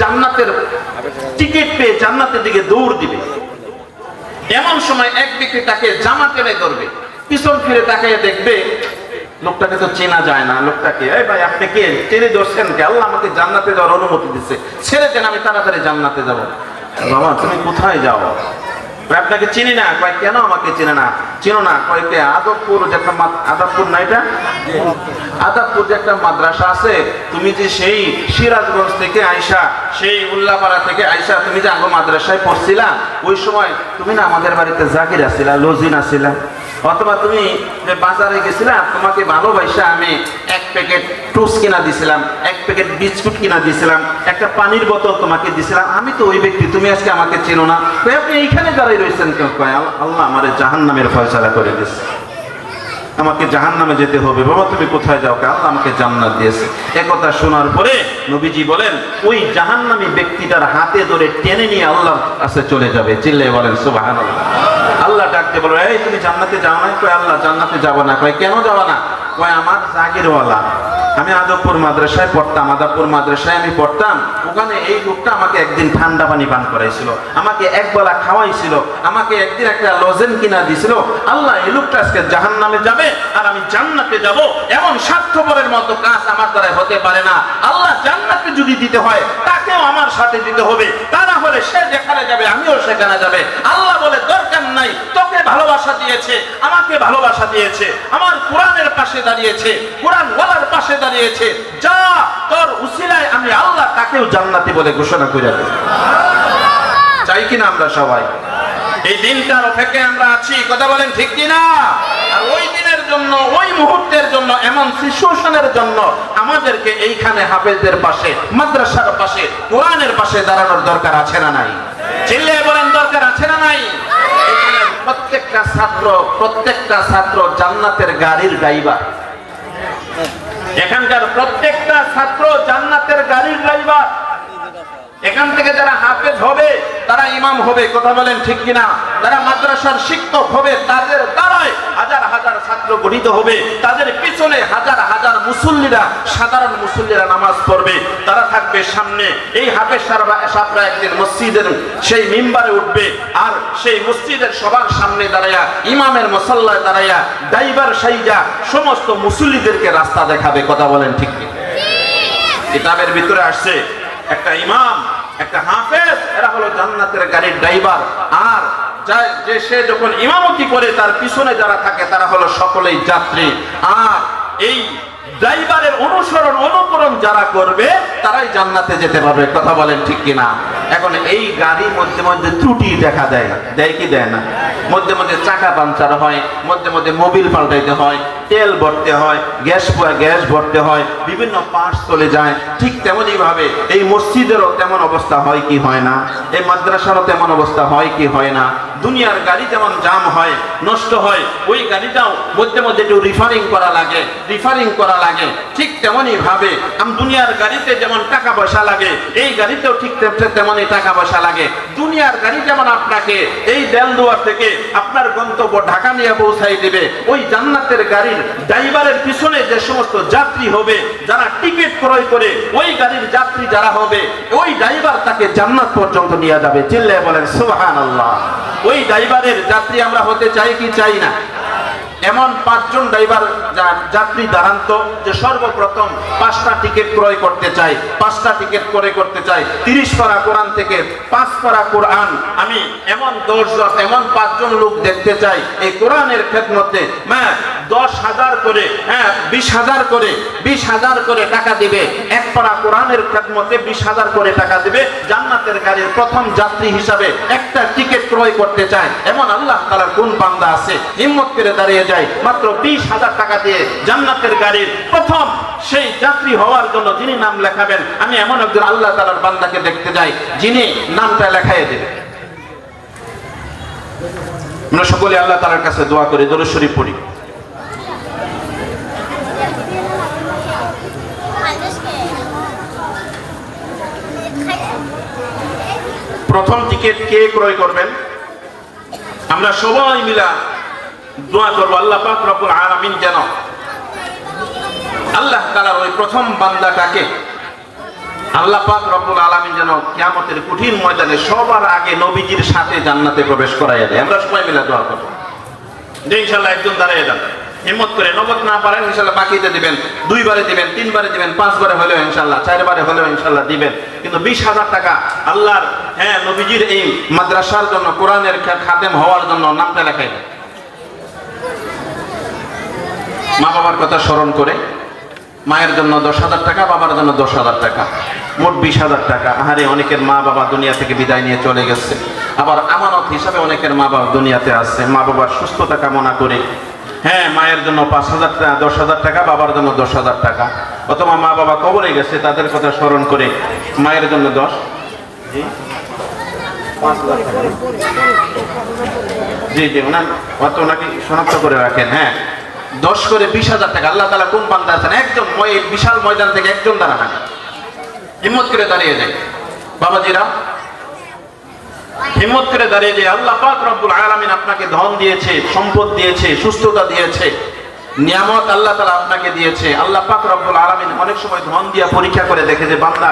জান্নাতের টিকিট পেয়ে জান্নাতের দিকে দৌড় দিবে। এমন সময় এক ব্যক্তি তাকে জামা টেনে ধরবে। পিছন ফিরে তাকিয়ে দেখবে, লোকটাকে তো চেনা যায় না। লোকটাকে, এই ভাই, আপনি কে? টেনে ধরছেন কে? আল্লাহ আমাকে জান্নাতে যাওয়ার অনুমতি দিচ্ছে ছেড়ে দেন, আমি তাড়াতাড়ি জান্নাতে যাব। বাবা, তুমি কোথায় যাও? আপনাকে চিনি না? কয় কেন আমাকে চিনে না? চিনো না? কয় আদবপুর যে একটা আদবপুর না এটা? আদবপুর যে একটা মাদ্রাসা আছে, তুমি যে সেই সিরাজগঞ্জ থেকে আইসা, সেই উল্লাপাড়া থেকে আইসা তুমি যে আগে মাদ্রাসায় পড়ছিলা, ওই সময় তুমি না আমাদের বাড়িতে জাকির আসিলা, লজিন আসছিলা অথবা তুমি যে বাজারে গেছিলা, তোমাকে ভালোবাসা আমি এক প্যাকেট টোস্ট কিনা দিছিলাম, এক প্যাকেট বিস্কুট কিনা দিছিলাম, একটা পানির বোতল তোমাকে দিছিলাম। আমি তো ওই ব্যক্তি, তুমি আজকে আমাকে চেনো না। আপনি এইখানে দাঁড়াই রয়েছেন কেন কয় আল্লাহ আমার জাহান নামের ফয়সালা করে দিচ্ছে আমাকে জাহান নামে যেতে হবে। বাবা, তুমি কোথায় যাও? কে আল্লাহ আমাকে জান্নাত দিয়েছে। একথা শোনার পরে নবীজি বলেন, ওই জাহান্নামী ব্যক্তিটার হাতে ধরে টেনে নিয়ে আল্লাহর কাছে চলে যাবে। চিল্লে বলেন সুবাহান আল্লাহ ডাকতে বলো, এই, তুমি জান্নাতে যাও না? কয়, আল্লাহ, জান্নাতে যাব না। কয়, কেন যাবা না? কয়, আমার জাগিরওয়ালা। আমি আদবপুর মাদ্রাসায় পড়তাম, আদবপুর মাদ্রাসায় আমি পড়তাম। ওখানে এই লোকটা আমাকে একদিন ঠান্ডা পানি পান করাইছিল, আমাকে একবেলা খাওয়াইছিল, আমাকে একদিন একটা লজেন কিনা দিছিল। আল্লাহ, এই লোকটা আজকে জাহান নামে যাবে আর আমি জান্নাতে যাব। এমন স্বার্থপরের মতো কাজ আমার দ্বারা হতে পারে না। আল্লাহ জান্নাতে যদি দিতে হয়, তাকেও আমার সাথে দিতে হবে। তা না হলে সে যেখানে যাবে, আমিও সেখানে যাবে। আল্লাহ বলে নাই। তোকে ভালোবাসা দিয়েছে, আমাকে ভালোবাসা দিয়েছে, আমার কোরআনের পাশে দাঁড়িয়েছে পাশে দাঁড়িয়েছে। যা তোর উসিলায় আমি আল্লাহ তাকেও জান্নাতি বলে ঘোষণা করে চাই কিনা আমরা সবাই? এই দিনটার আমরা আছি, কথা বলেন ঠিক কিনা? আর ওই দিনের জন্য, ওই মুহূর্তের জন্য, এমন সিচুয়েশনের জন্য আমাদেরকে এইখানে হাফেজদের পাশে, মাদ্রাসার পাশে, কোরআনের পাশে দাঁড়ানোর দরকার আছে না নাই? চিল্লে বলেন দরকার আছে না নাই? প্রত্যেকটা ছাত্র প্রত্যেকটা ছাত্র জান্নাতের গাড়ির ড্রাইভার এখানকার প্রত্যেকটা ছাত্র জান্নাতের গাড়ির ড্রাইভার এখান থেকে যারা হাফেজ হবে তারা ইমাম হবে কথা বলেন ঠিক কিনা? যারা মাদ্রাসার শিক্ষক হবে তাদের দ্বারাই হাজার হাজার ছাত্র গঠিত হবে। তাদের পিছনে হাজার হাজার মুসল্লিরা সাধারণ মুসল্লিরা নামাজ পড়বে। তারা থাকবে সামনে। এই হাফেজ সাপরা একদিন মসজিদের সেই মিম্বারে উঠবে আর সেই মসজিদের সবার সামনে দাঁড়াইয়া ইমামের মসল্লায় দাঁড়াইয়া ড্রাইভার সাইজা সমস্ত মুসল্লিদেরকে রাস্তা দেখাবে কথা বলেন ঠিক কিনা? কিতাবের ভিতরে আসছে একটা ইমাম একটা হাফেজ, এরা হলো জান্নাতের গাড়ির ড্রাইভার। আর যে সে যখন ইমামতি করে, তার পিছনে যারা থাকে, তারা হলো সকলেই যাত্রী। আর এই ড্রাইভারের অনুসরণ, অনুকরণ যারা করবে, তারাই জান্নাতে যেতে পারবে। কথা বলেন ঠিক কিনা? এখন এই গাড়ি মধ্যে মধ্যে ত্রুটি দেখা দেয়। দেয় কি দেয় না? মধ্যে মধ্যে চাকা পাঞ্চার হয়, মধ্যে মধ্যে মোবিল পাল্টাইতে হয় তেল ভরতে হয়, গ্যাস গ্যাস ভরতে হয়, বিভিন্ন পার্টস চলে যায়। ঠিক তেমনই ভাবে এই মসজিদেরও তেমন অবস্থা হয় কি হয় না? এই মাদ্রাসারও তেমন অবস্থা হয় কি হয় না? দুনিয়ার গাড়ি যেমন জাম হয়, নষ্ট হয়, ওই গাড়িটাও মধ্যে মধ্যে একটু রিফারিং করা লাগে রিফারিং করা লাগে। ঠিক তেমনই ভাবে দুনিয়ার গাড়িতে যেমন টাকা পয়সা লাগে, এই গাড়িতেও ঠিক তেমনই টাকা পয়সা লাগে। দুনিয়ার গাড়ি যেমন আপনাকে এই দেলদুয়ার থেকে আপনার গন্তব্য ঢাকা নিয়ে পৌঁছাই দেবে, ওই জান্নাতের গাড়ির ড্রাইভারের পিছনে যে সমস্ত যাত্রী হবে, যারা টিকিট ক্রয় করে, ওই গাড়ির যাত্রী যারা হবে, ওই ড্রাইভার তাকে জান্নাত পর্যন্ত নিয়ে যাবে। চিল্লে বলেন সুবহান আল্লাহ ওই ড্রাইভারের যাত্রী আমরা হতে চাই কি চাই না? এমন পাঁচজন ড্রাইভার যাত্রী দাঁড়ান্ত যে সর্বপ্রথম পাঁচটা টিকিট ক্রয় করতে চাই পাঁচটা টিকিট ক্রয় করতে চাই তিরিশ পারা কোরআন থেকে পাঁচ পারা কোরআন আমি এমন দশ দশ এমন পাঁচজন লোক দেখতে চাই, এই কোরআনের হ্যাঁ দশ হাজার করে হ্যাঁ বিশ হাজার করে, বিশ হাজার করে টাকা দিবে। এক পারা কোরআনের খেদমতে বিশ হাজার করে টাকা দিবে জান্নাতের গাড়ির প্রথম যাত্রী হিসাবে একটা টিকিট ক্রয় করতে চায়। এমন আল্লাহ তালার কোন বান্দা আছে। হিম্মত করে দাঁড়িয়ে যায়। মাত্র বিশ হাজার টাকা দিয়ে জান্নাতের গাড়ির প্রথম সেই যাত্রী হওয়ার জন্য যিনি নাম লেখাবেন, আমি এমন একজন আল্লাহ তালার বান্দাকে দেখতে যাই, যিনি নামটা লেখাইয়ে দেবেন আমরা সকলে আল্লাহ তালার কাছে দোয়া করি দরশ্বরী পড়ি। প্রথম টিকিট কে ক্রয় করবেন? আমরা সবাই মিলা দোয়া করব, আল্লাহ পাক রব্বুল যেন আল্লাহ তাআলার ওই প্রথম বান্দাটাকে আল্লাহ পাক রব্বুল আলামিন যেন কিয়ামতের কঠিন ময়দানে সবার আগে নবীজির সাথে জান্নাতে প্রবেশ করাইয়া দেয়। আমরা সবাই মিলে দোয়া করব। যে ইনশাল্লাহ একজন দাঁড়িয়ে যান। হিম্মত করে নগদ না পারেন ইনশাল্লাহ বাকিতে দিবেন। দুইবারে দিবেন, তিনবারে দিবেন, পাঁচবারে হলেও ইনশাল্লাহ চারবারে হলেও ইনশাল্লাহ দিবেন। কিন্তু বিশ হাজার টাকা আল্লাহর হ্যাঁ নবীজির এই মাদ্রাসার জন্য, কোরআনের খাদেম হওয়ার জন্য নামটা লেখাই মা বাবার কথা স্মরণ করে, মায়ের জন্য দশ হাজার টাকা, বাবার জন্য দশ হাজার টাকা, মোট বিশ হাজার টাকা। আহারে, অনেকের মা বাবা দুনিয়া থেকে বিদায় নিয়ে চলে গেছে। আবার আমানত হিসাবে অনেকের মা বাবা দুনিয়াতে আসছে মা বাবার সুস্থতা কামনা করে হ্যাঁ মায়ের জন্য পাঁচ হাজার টাকা, দশ হাজার টাকা, বাবার জন্য দশ হাজার টাকা। অথবা মা বাবা কবরে গেছে, তাদের কথা স্মরণ করে, মায়ের জন্য দশ জি জি অত ওনাকে শনাক্ত করে রাখেন হ্যাঁ। দশ করে বিশ হাজার টাকা, আল্লাহ তালা কোন বান্দা আছেন? একজন বিশাল ময়দান থেকে একজন দাঁড়ান হিম্মত করে দাঁড়িয়ে যায়। বাবাজিরা, হিম্মত করে দাঁড়িয়ে যায়, আল্লাহ পাক রব্বুল আলামিন আপনাকে ধন দিয়েছে, সম্পদ দিয়েছে, সুস্থতা দিয়েছে, নিয়ামত আল্লাহ তালা আপনাকে দিয়েছে। আল্লাহ পাক রব্বুল আলামিন অনেক সময় ধন দিয়া পরীক্ষা করে দেখে যে বান্দা